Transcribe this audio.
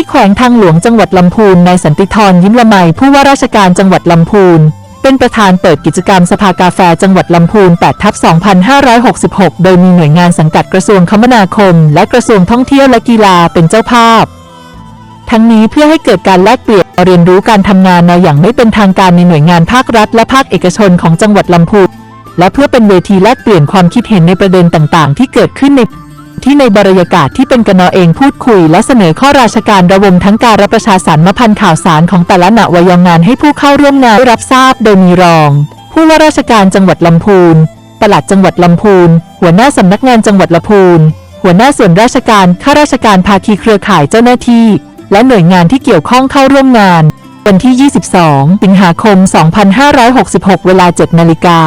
ที่แขวงทางหลวงจังหวัดลำพูนนายสันติธรยิ้มละไมผู้ว่าราชการจังหวัดลำพูนเป็นประธานเปิดกิจกรรมสภากาแฟจังหวัดลำพูน8ทับ2566 โดยมีหน่วยงานสังกัดกระทรวงคมนาคม และกระทรวงท่องเที่ยวและกีฬาเป็นเจ้าภาพ ทั้งนี้เพื่อให้เกิดการแลกเปลี่ยนเรียนรู้การทำงานในอย่างไม่เป็นทางการในหน่วยงานภาครัฐ และภาคเอกชนของจังหวัดลำพูนและเพื่อเป็นเวทีแลกเปลี่ยนความคิดเห็นในประเด็นต่าง ๆ ที่เกิดขึ้นใน ที่ในบรรยากาศที่เป็นกันเองพูดคุย และเสนอข้อราชการระวมทั้งการรับประชาสารมพันข่าวสารของแต่ละหน่วยงานให้ผู้เข้าร่วมงานได้รับทราบโดยมีรอง ผู้ว่าราชการจังหวัดลำพูนปลัดจังหวัดลำพูน หัวหน้าสำนักงานจังหวัดลำพูน หัวหน้าส่วนราชการ ข้าราชการภาคีเครือข่ายเจ้าหน้าที่ และหน่วยงานที่เกี่ยวข้องเข้าร่วมงาน วันที่ 22 สิงหาคม 2566 เวลา 7 นาฬิกา